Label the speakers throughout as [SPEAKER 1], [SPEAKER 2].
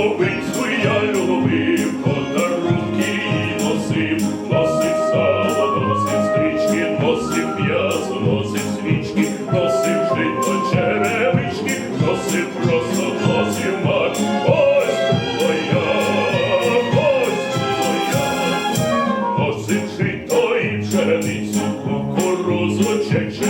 [SPEAKER 1] Голубицьку я любив, подарунки їй носив, носив сало, носив стрічки, носив м'ясо, носив свічки, носив жито черевички, носив просто носив мак. Ось було я, ось було носив жито і пшеницю, кукурузу, чече.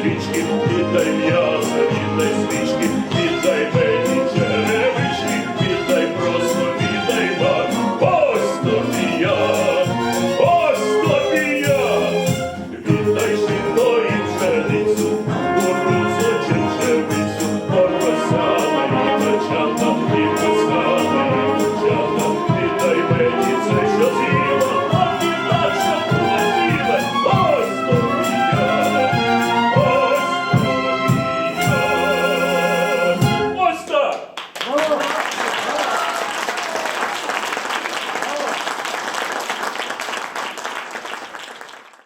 [SPEAKER 1] стрічки китай.